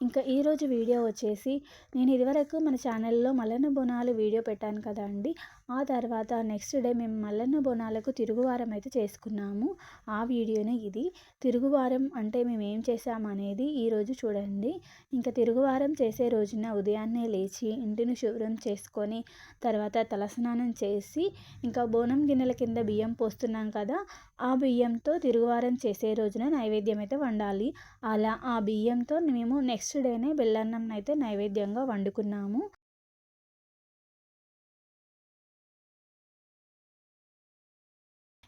ఇంకా ఈరోజు వీడియో వచ్చేసి నేను ఇదివరకు మన ఛానల్లో మల్లన్న బోనాలు వీడియో పెట్టాను కదా అండి. ఆ తర్వాత నెక్స్ట్ డే మేము మల్లన్న బోనాలకు తిరుగువారం అయితే చేసుకున్నాము. ఆ వీడియోనే ఇది. తిరుగువారం అంటే మేము ఏం చేసామనేది ఈరోజు చూడండి. ఇంకా తిరుగువారం చేసే రోజున ఉదయాన్నే లేచి ఇంటిని శుభ్రం చేసుకొని తర్వాత తలస్నానం చేసి ఇంకా బోనం గిన్నెల కింద బియ్యం పోస్తున్నాం కదా ఆ బియ్యంతో తిరుగువారం చేసే రోజున నైవేద్యం అయితే వండాలి. అలా ఆ బియ్యంతో మేము నెక్స్ట్ డేనే బెల్లన్నం అయితే నైవేద్యంగా వండుకున్నాము.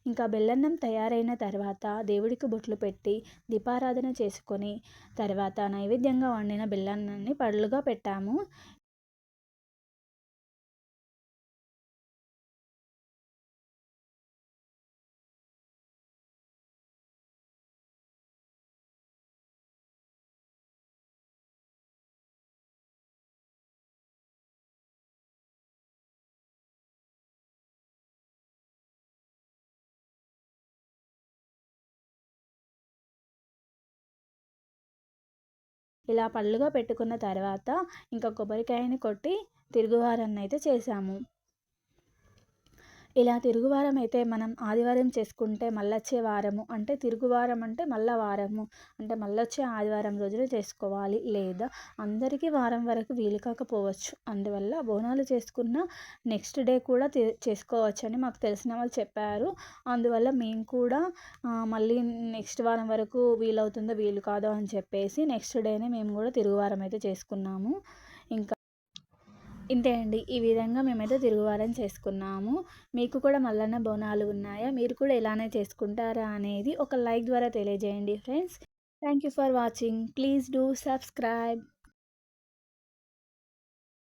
ఇంకా బెల్లన్నం తయారైన తర్వాత దేవుడికి బొట్లు పెట్టి దీపారాధన చేసుకొని తర్వాత నైవేద్యంగా వండిన బెల్లన్నాన్ని పళ్ళుగా పెట్టాము. ఇలా పళ్ళుగా పెట్టుకున్న తర్వాత ఇంకా కొబ్బరికాయని కొట్టి తిరుగువారాన్ని అయితే చేసాము ఇలా తిరుగువారం అయితే మనం ఆదివారం చేసుకుంటే మళ్ళొచ్చే వారము అంటే తిరుగువారం అంటే మళ్ళా వారము అంటే మళ్ళొచ్చే ఆదివారం రోజున చేసుకోవాలి లేదా అందరికీ వారం వరకు వీలు కాకపోవచ్చు. అందువల్ల బోనాలు చేసుకున్న నెక్స్ట్ డే కూడా చేసుకోవచ్చు అని మాకు తెలిసిన వాళ్ళు చెప్పారు. అందువల్ల మేము కూడా మళ్ళీ నెక్స్ట్ వారం వరకు వీలవుతుందో వీలు కాదో అని చెప్పేసి నెక్స్ట్ డేనే మేము కూడా తిరుగువారం అయితే చేసుకున్నాము. ఇంకా ఇంతే అండి. ఈ విధంగా మేమైతే తిరుగువారం చేసుకున్నాము. మీకు కూడా మల్లన్న బోనాలు ఉన్నాయా? మీరు కూడా ఇలానే చేసుకుంటారా అనేది ఒక లైక్ ద్వారా తెలియజేయండి friends. Thank you for watching. Please do subscribe.